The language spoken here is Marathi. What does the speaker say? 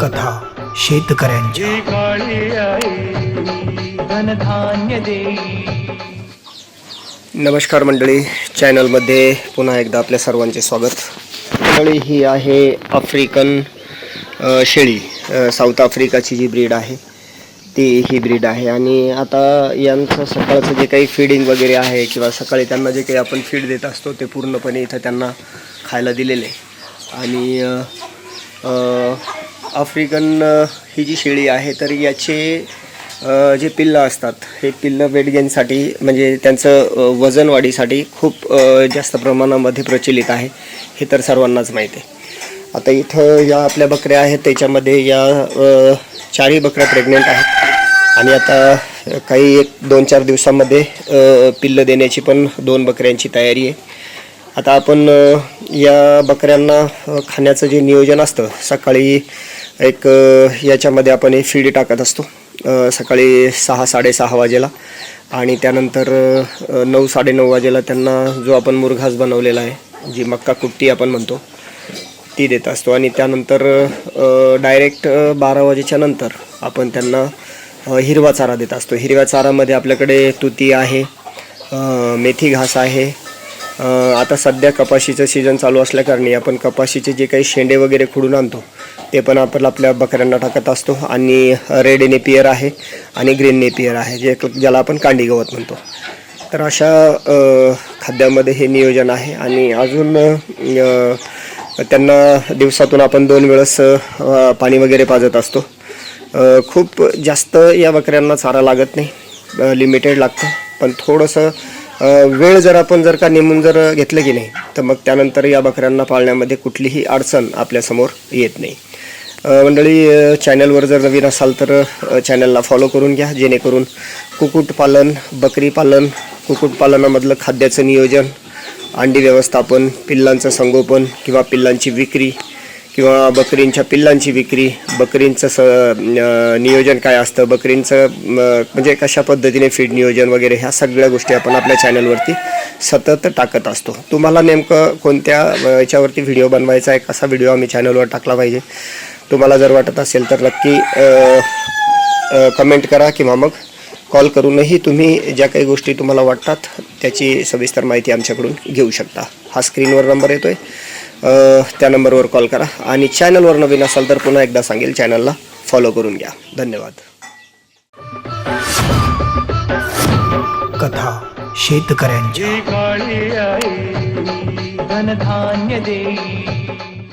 कथा शेतकऱ्यांच्या. देई नमस्कार मंडळी चॅनलमध्ये पुन्हा एकदा आपल्या सर्वांचे स्वागत. मंडळी ही आहे आफ्रिकन शेळी. साऊथ आफ्रिकाची जी ब्रीड आहे ती ही ब्रीड आहे. आणि आता यांचं सकाळचं जे काही फीडिंग वगैरे आहे किंवा सकाळी त्यांना जे काही आपण फीड देत असतो ते पूर्णपणे इथं त्यांना खायला दिलेलं आहे. आणि आफ्रिकन ही जी शेळी आहे तर याचे जे पिल्लं असतात हे पिल्लं वेट गेनसाठी म्हणजे त्यांचं वजन वाढीसाठी खूप जास्त प्रमाणामध्ये प्रचलित आहे. हे तर सर्वांनाच माहीत आहे. आता इथं या आपल्या बकऱ्या आहेत त्याच्यामध्ये या चारही बकऱ्या प्रेग्नेंट आहेत. आणि आता काही एक दोन चार दिवसामध्ये पिल्लं देण्याची पण दोन बकऱ्यांची तयारी आहे. आता आपण या बकऱ्यांना खाण्याचं जे नियोजन असतं सकाळी एक याच्यामध्ये आपण हे फीड टाकत असतो. सकाळी सहा साडेसहा वाजेला आणि त्यानंतर नऊ साडेनऊ वाजेला त्यांना जो आपण मुरघास बनवलेला आहे जी मक्का कुट्टी आपण म्हणतो ती देत असतो. आणि त्यानंतर डायरेक्ट बारा वाजेच्या नंतर आपण त्यांना हिरवा चारा देत असतो. हिरव्या चारामध्ये आपल्याकडे तुती आहे मेथी घास आहे आता सध्या कपाशीचं सीझन चालू असल्याकारणी आपण कपाशीचे जे काही शेंडे वगैरे खुडून आणतो ते पण आपण आपल्या बकऱ्यांना टाकत असतो. आणि रेड नेपियर आहे आणि ग्रीन नेपियर आहे जे ज्याला आपण कांडी गवत म्हणतो. तर अशा खाद्यामध्ये हे नियोजन आहे. आणि अजून त्यांना दिवसातून आपण दोन वेळेस पाणी वगैरे पाजत असतो. खूप जास्त या बकऱ्यांना चारा लागत नाही. लिमिटेड लागतं. पण थोडंसं वेळ जर आपण जर का नेमून जर घेतलं की नाही तर मग त्यानंतर या बकऱ्यांना पाळण्यामध्ये कुठलीही अडचण आपल्यासमोर येत नाही. मंडळी चॅनलवर जर नवीन असाल तर चॅनलला फॉलो करून घ्या जेणेकरून कुक्कुटपालन बकरीपालन कुक्कुटपालनामधलं खाद्याचं नियोजन अंडी व्यवस्थापन पिल्लांचं संगोपन किंवा पिल्लांची विक्री किंवा बकरींच्या पिल्लांची विक्री बकरींचं स नियोजन काय असतं बकरींचं म्हणजे कशा पद्धतीने फीड नियोजन वगैरे ह्या सगळ्या गोष्टी आपण आपल्या चॅनलवरती सतत टाकत असतो. तुम्हाला नेमकं कोणत्या याच्यावरती व्हिडिओ बनवायचा आहे कसा व्हिडिओ आम्ही चॅनलवर टाकला पाहिजे तुम्हाला जर वाटत असेल तर नक्की कमेंट करा किंवा मग कॉल करूनही तुम्ही ज्या काही गोष्टी तुम्हाला वाटतात त्याची सविस्तर माहिती आमच्याकडून घेऊ शकता. हा स्क्रीनवर नंबर येतो आहे त्या नंबरवर कॉल करा. आणि चॅनलवर नवीन असाल तर पुन्हा एकदा सांगेल चॅनलला फॉलो करून घ्या. धन्यवाद. कथा आई धनधान्य देई.